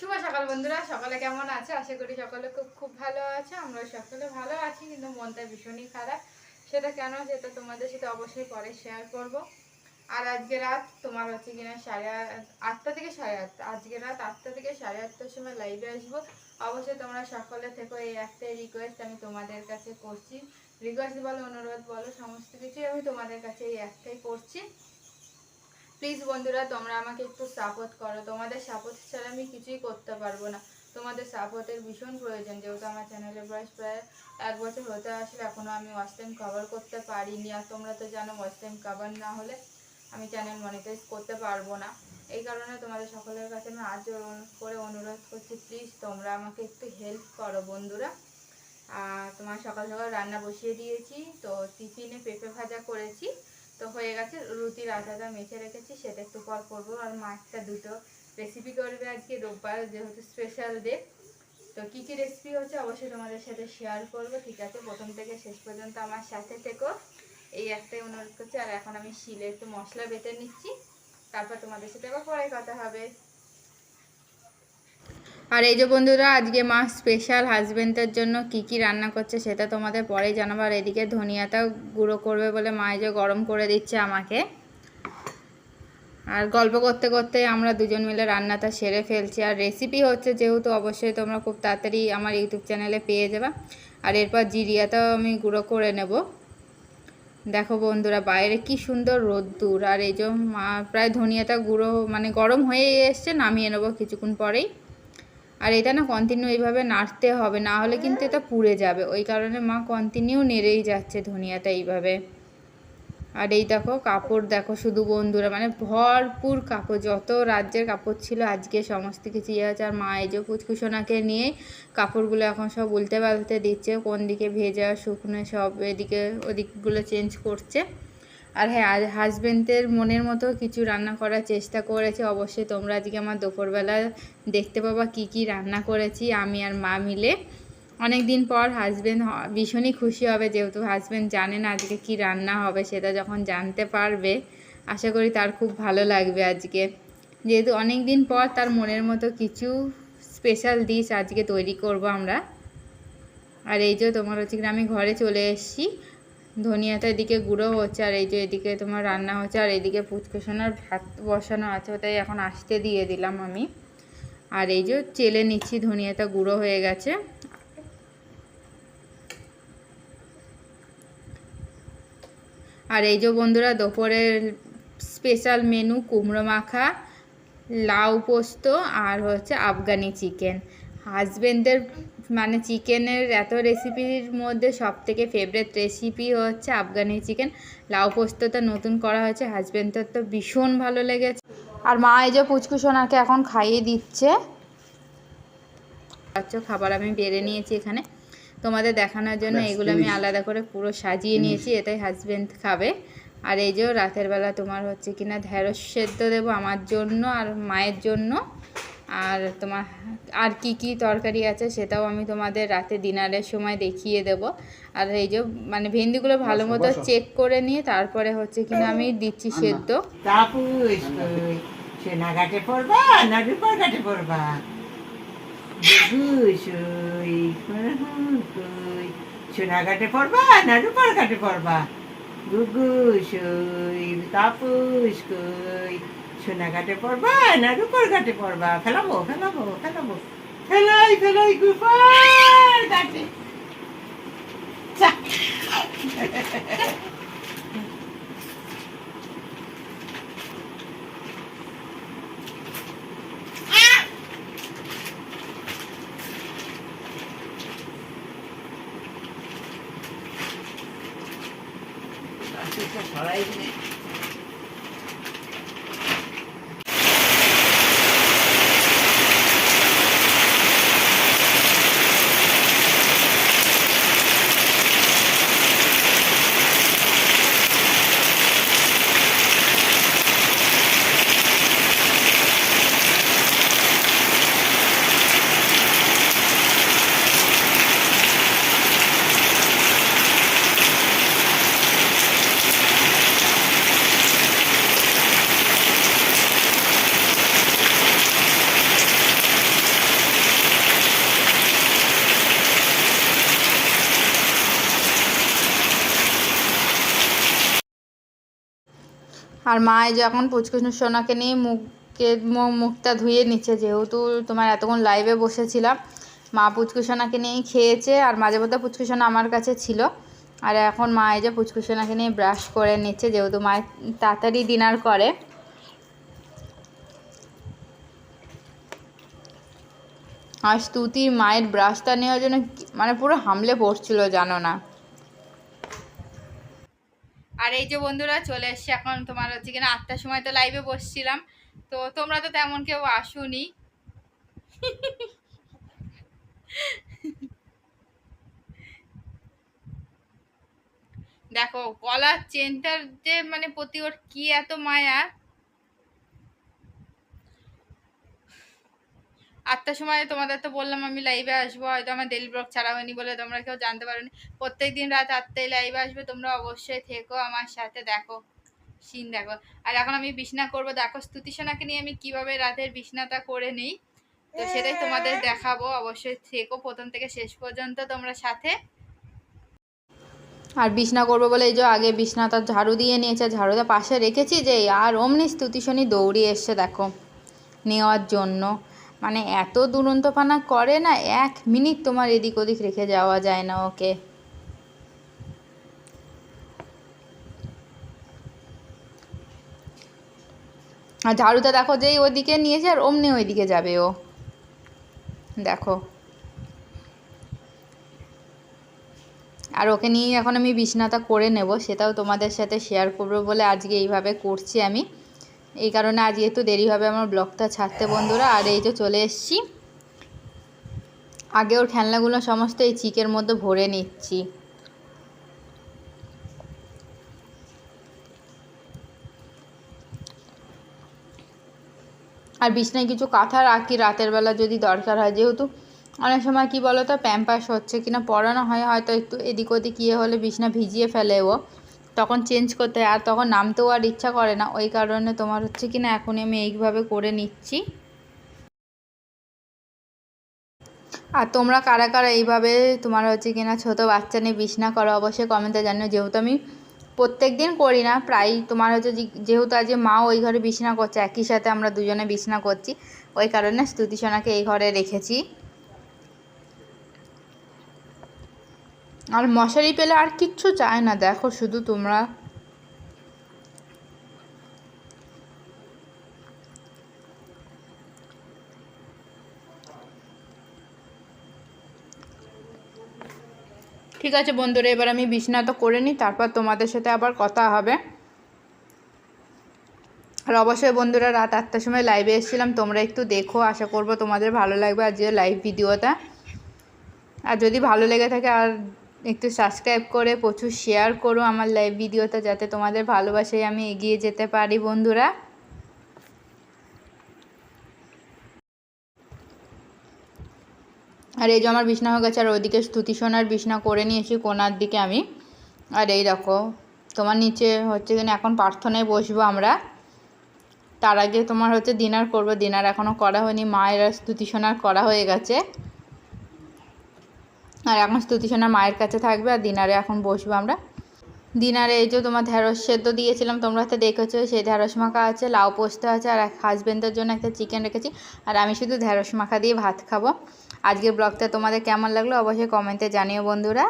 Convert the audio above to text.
শুভ সকাল বন্ধুরা, সকালে কেমন আছে? আশা করি সকলে খুব খুব ভালো আছে আমরা সকলে ভালো আছি, কিন্তু মনটা ভীষণই খারাপ। সেটা কেন? সেটা তোমাদের সাথে অবশ্যই পরে শেয়ার করব। আর আজকে রাত তোমার হচ্ছে কিনা সাড়ে আট- আটটা থেকে সাড়ে আটটা, আজকে রাত আটটা থেকে সাড়ে আটটার সময় লাইভে আসব। অবশ্যই তোমরা সকলে থেকো, এই একটাই রিকোয়েস্ট আমি তোমাদের কাছে করছি। রিকোয়েস্ট বলো, অনুরোধ বলো, সমস্ত কিছুই আমি তোমাদের কাছে এই একটাই করছি। প্লিজ বন্ধুরা, তোমরা আমাকে একটু সাপোর্ট করো। তোমাদের সাপোর্ট ছাড়া আমি কিছুই করতে পারব না। তোমাদের সাপোর্টের ভীষণ প্রয়োজন। যেহেতু আমার চ্যানেলের বয়স প্রায় এক বছর হতে আসলে এখনও আমি ওয়াচ টাইম কভার করতে পারিনি। আর তোমরা তো জানো ওয়াচ টাইম কভার না হলে আমি চ্যানেল মনিটাইজ করতে পারব না। এই কারণে তোমাদের সকলের কাছে আমি আজ করে অনুরোধ করছি প্লিজ তোমরা আমাকে একটু হেল্প করো বন্ধুরা। আর তোমার সকাল সকাল রান্না বসিয়ে দিয়েছি। তো টিফিনে পেঁপে ভাজা করেছি। তো হয়ে গেছে রুটির আটাটা মেখে রেখেছি, সেটা একটু পর করব। আর মাছটা দুটো রেসিপি করবে আজকে, রোববার যেহেতু স্পেশাল ডে তো কী কী রেসিপি হচ্ছে অবশ্যই তোমাদের সাথে শেয়ার করব, ঠিক আছে? প্রথম থেকে শেষ পর্যন্ত আমার সাথে থেকো। এই একটাই অনুরোধ করছি। আর এখন আমি শিলে একটু মশলা বেটে নিচ্ছি। তারপর তোমাদের সাথে আবার পরে কথা হবে। আর এই যে বন্ধুরা, আজকে মা স্পেশাল হাজবেন্ডের জন্য কি কি রান্না করছে সেটা তোমাদের জানাব। আর এদিকে ধনিয়াটাও গুঁড়ো করবে বলে মা এই যে গরম করে দিচ্ছে আমাকে। আর গল্প করতে করতে আমরা দুজন মিলে রান্নাটা সেরে ফেলছি। আর রেসিপি হচ্ছে যেহেতু অবশ্যই তোমরা খুব তাড়াতাড়ি আমার ইউটিউব চ্যানেলে পেয়ে যাবে। আর এরপর জিরিয়াটাও আমি গুঁড়ো করে নেব। দেখো বন্ধুরা, বাইরে কি সুন্দর রোদ্দুর। আর এই যে মা, প্রায় ধনিয়াটা গুঁড়ো মানে গরম হয়ে এসছে, নামিয়ে নেব কিছুক্ষণ পরেই। আর এটা না কন্টিনিউ এইভাবে নাড়তে হবে, না হলে কিন্তু এটা পুড়ে যাবে। ওই কারণে মা কন্টিনিউ নেড়েই যাচ্ছে ধনিয়াটা এইভাবে। আর এই দেখো কাপড় দেখো শুধু বন্ধুরা মানে ভরপুর কাপড়, যত রাজ্যের কাপড় ছিল আজকে সমস্ত কিছু ইয়ে আছে আর মা এই যে কুচকুচোনাকে নিয়ে কাপড়গুলো এখন সব উল্টে পাল্টে দিচ্ছে, কোন দিকে ভেজা, শুকনো সব এদিকে ওদিকগুলো চেঞ্জ করছে। আর হ্যাঁ হাজব্যান্ডের মনের মতো কিছু রান্না করার চেষ্টা করেছে। অবশ্যই তোমরা আজকে আমার দুপুরবেলা দেখতে পাবা কি কি রান্না করেছি আমি আর মা মিলে। অনেক দিন পর হাজব্যান্ড ভীষণই খুশি হবে, যেহেতু হাজব্যান্ড জানে না আজকে কি রান্না হবে, সেটা যখন জানতে পারবে, আশা করি তার খুব ভালো লাগবে আজকে। যেহেতু অনেক দিন পর তার মনের মতো কিছু স্পেশাল ডিশ আজকে তৈরি করব আমরা। আর এই যে তোমার হচ্ছে আমি ঘরে চলে এসেছি। ধনিয়াটা এদিকে গুঁড়ো হচ্ছে আর এই যে এদিকে তোমার রান্না হচ্ছে আর এদিকে ফুচকুসোনার ভাত বসানো আছে, ওটাই এখন আসতে দিয়ে দিলাম আমি। আর এই যে চেলে নিচ্ছি, ধনিয়াটা গুঁড়ো হয়ে গেছে। আর এই যে বন্ধুরা, দুপুরের স্পেশাল মেনু কুমড়ো মাখা, লাউ পোস্ত আর হচ্ছে আফগানি চিকেন হাজবেন্ডের মানে চিকেনের এত রেসিপির মধ্যে সব থেকে ফেভারেট রেসিপি হচ্ছে আফগানি চিকেন। লাউ পোস্তটা নতুন করা হয়েছে হাজবেন্ডের তো ভীষণ ভালো লেগেছে। আর মা এই যে পুচকু সোনাকে এখন খাইয়ে দিচ্ছে। আচ্ছা খাবার আমি বেড়ে নিয়েছি এখানে। তোমাদের দেখানোর জন্য এগুলো আমি আলাদা করে পুরো সাজিয়ে নিয়েছি এটাই হাজব্যান্ড খাবে। আর এই যে রাতের বেলা তোমার হচ্ছে কিনা ঢেঁড়স সেদ্ধ দেবো আমার জন্য আর মায়ের জন্য। আর তোমার আর কি কি তরকারি আছে সেটাও আমি তোমাদের রাতে ডিনারের সময় দেখিয়ে দেব। আর এই যে মানে ভেন্ডিগুলো ভালো মতো চেক করে নিয়ে তারপরে হচ্ছে কিনা আমি দিচ্ছি সেদ্ধ। পড়বা না পড়বা। গুগুস ওই সোনাঘাটে পড়বা না রূপার ঘাটে পড়বা গুগুস ওই তাপুস কই। সোনাঘাটে পড়বা না রূপার ঘাটে পড়বা। ফেলাবো ফেলাবো ফেলাবো। ফেলাই ফেলাই গুপার ঘাটে। চা। সরাই আর মা এই যে এখন পুচকুচুর সোনাকে নিয়ে মুখকে মুখটা ধুয়ে নিচ্ছে, যেহেতু তোমার এতক্ষণ লাইভে বসেছিলাম, মা পুচকুসোনাকে নিয়েই খেয়েছে আর মাঝে মধ্যে পুচকুসোনা আমার কাছে ছিল। আর এখন মা এই যে পুচকুসোনাকে নিয়ে ব্রাশ করে নিচ্ছে, যেহেতু মা তাড়াতাড়ি ডিনার করে। আর স্তুতি মায়ের ব্রাশটা নেওয়ার জন্য মানে পুরো হামলে পড়ছিল, জানো না। আর এই যে বন্ধুরা চলে এসছি এখন তোমার হচ্ছে কিনা আটটার সময় তো লাইভে বসছিলাম। তো তোমরা তো তেমন কেউ আসুনি। দেখো কলার চেনটার যে মানে প্রতি ওর কি এত মায়া। আটটার সময় তোমাদের তো বললাম আমি লাইভে আসব, হয়তো আমার ডেলি ব্লগ ছাড়া হয়নি বলে তোমরা কেউ জানতে পারোনি। প্রত্যেক দিন রাত আটটায় লাইভে আসবে, তোমরা অবশ্যই থেকো, আমার সাথে দেখো সিন দেখো। আর এখন আমি বিছনা করব, দেখো স্তুতি সোনাকে নিয়ে আমি কীভাবে রাতের বিছনাটা করে নিই, তো সেটাই তোমাদের দেখাবো, অবশ্যই থেকো প্রথম থেকে শেষ পর্যন্ত তোমরা সাথে। আর বিছনা করব বলে এই যে আগে বিছনাটা ঝাড়ু দিয়ে নিয়েছে, ঝাড়ুটা পাশে রেখেছি যে, আর অমনি স্তুতি শনি দৌড়িয়ে এসছে, দেখো, নেওয়ার জন্য। মানে এত দুরন্তপানা করে না, এক মিনিট তোমার এদিক ওদিক রেখে যাওয়া যায় না ওকে। আর ঝাড়ুটা দেখো যেই ওদিকে নিয়েছে আর অমনি ওইদিকে যাবে ও। দেখো। আর ওকে নিয়ে এখন আমি বিছনাটা করে নেব, সেটাও তোমাদের সাথে শেয়ার করব বলে আজকে এইভাবে করছি আমি। এই কারণে আজ একটু দেরি হবে আমার ব্লগটা ছাড়তে, বন্ধুরা। আর এই যে চলে এসছি। আগে ওর খেলনাগুলো সমস্ত এই চিকের মধ্যে ভরে নিচ্ছি। আর বিছনায় কিছু কাঁথা রাখি, রাতের বেলা যদি দরকার হয়। যেহেতু অনেক সময় কি বলো তো প্যাম্পাস হচ্ছে কিনা, পড়ানো হয়, হয়তো একটু এদিক ওদিক ইয়ে হলে বিছনা ভিজিয়ে ফেলে ও। তখন চেঞ্জ করতে হয়, আর তখন নামতেও আর ইচ্ছা করে না। ওই কারণে তোমার হচ্ছে কি না, এখনই আমি এইভাবে করে নিচ্ছি। আর তোমরা কারা কারা এইভাবে তোমার হচ্ছে কিনা ছোটো বাচ্চা নিয়ে বিছনা করো, অবশ্যই কমেন্টে জানিও। যেহেতু আমি প্রত্যেক দিন করি না, প্রায় তোমার হচ্ছে যেহেতু আজ মা ওই ঘরে বিছনা করছে, একই সাথে আমরা দুজনে বিছনা করছি, ওই কারণে স্তুতিসোনাকে এই ঘরে রেখেছি। আর মশারি পেলে আর কিচ্ছু চায় না। দেখো, শুধু তোমরা। ঠিক আছে বন্ধুরা, এবার আমি বিছনা তো করে নিই, তারপর তোমাদের সাথে আবার কথা হবে। আর অবশ্যই বন্ধুরা, রাত আটটার সময় লাইভে এসেছিলাম, তোমরা একটু দেখো, আশা করব তোমাদের ভালো লাগবে আজকে লাইভ ভিডিওটা। আর যদি ভালো লেগে থাকে, আর একটু সাবস্ক্রাইব করে, প্রচুর শেয়ার করো আমার লাইভ ভিডিওটা যাতে তোমাদের ভালোবাসায় আমি এগিয়ে যেতে পারি, বন্ধুরা। আর এই যে আমার বিছনা হয়ে গেছে, আর ওইদিকে স্তুতি সোনার বিছনা করে নিয়েছি কোনার দিকে আমি। আর এই দেখো, তোমার নিচে হচ্ছে কিনা এখন প্রার্থনায় বসবো আমরা। তার আগে তোমার হচ্ছে ডিনার করব। ডিনার এখনও করা হয়নি, মায়ের আর স্তুতি সোনার করা হয়ে গেছে। আর এখন স্তুতি সোনার মায়ের কাছে থাকবে আর দিনারে এখন বসবো আমরা। দিনারে এই যে তোমার ঢেঁড়স সেদ্ধ দিয়েছিলাম, তোমরা হাতে দেখেছ, সেই ঢেঁড়স মাখা আছে, লাউ পোস্ত আছে, আর হাজবেন্ডের জন্য একটা চিকেন রেখেছি। আর আমি শুধু ঢেঁড়স মাখা দিয়ে ভাত খাব। আজকের ব্লগটা তোমাদের কেমন লাগল অবশ্যই কমেন্টে জানিও বন্ধুরা।